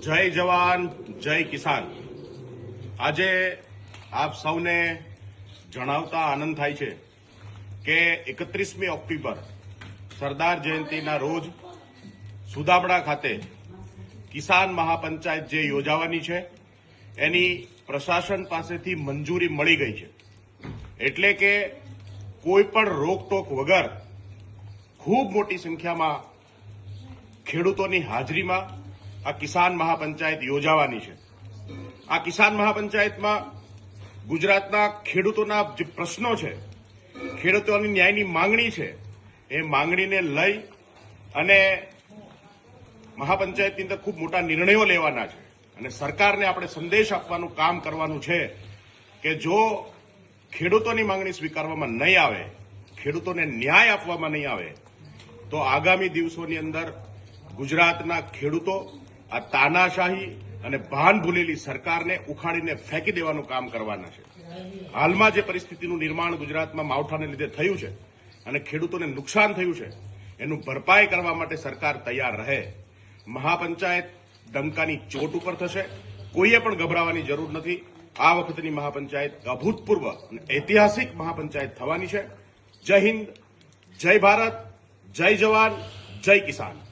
જય જવાન, જય કિસાન. આજે આપ સૌને જણાવતા આનંદ થાય છે કે એકત્રીસમી ઓક્ટોબર સરદાર જયંતિના રોજ સુદાબડા ખાતે કિસાન મહાપંચાયત જે યોજાવાની છે, એની પ્રશાસન પાસેથી મંજૂરી મળી ગઈ છે. એટલે કે કોઈ પણ રોકટોક વગર ખૂબ મોટી સંખ્યામાં ખેડૂતોની હાજરીમાં આ કિસાન મહાપંચાયત યોજાવાની છે. આ કિસાન મહાપંચાયતમાં ગુજરાતના ખેડૂતોના જે પ્રશ્નો છે, ખેડૂતોની ન્યાયની માંગણી છે, એ માંગણીને લઈ અને મહાપંચાયતની અંદર ખૂબ મોટા નિર્ણયો લેવાના છે. અને સરકારને આપણે સંદેશ આપવાનું કામ કરવાનું છે કે જો ખેડૂતોની માંગણી સ્વીકારવામાં નહીં આવે, ખેડૂતોને ન્યાય આપવામાં નહીં આવે, તો આગામી દિવસોની અંદર ગુજરાતના ખેડૂતો આ તાનાશાહી અને ભાન ભૂલેલી સરકારને ઉખાડીને ફેંકી દેવાનું કામ કરવાના છે. હાલમાં જે પરિસ્થિતિનું નિર્માણ ગુજરાતમાં માવઠાને લીધે થયું છે અને ખેડૂતોને નુકસાન થયું છે, એનું ભરપાઈ કરવા માટે સરકાર તૈયાર રહે. મહાપંચાયત ડંકાની ચોટ ઉપર થશે. કોઈએ પણ ગભરાવાની જરૂર નથી. આ વખતની મહાપંચાયત અભૂતપૂર્વ અને ઐતિહાસિક મહાપંચાયત થવાની છે. જય હિન્દ, જય ભારત, જય જવાન, જય કિસાન.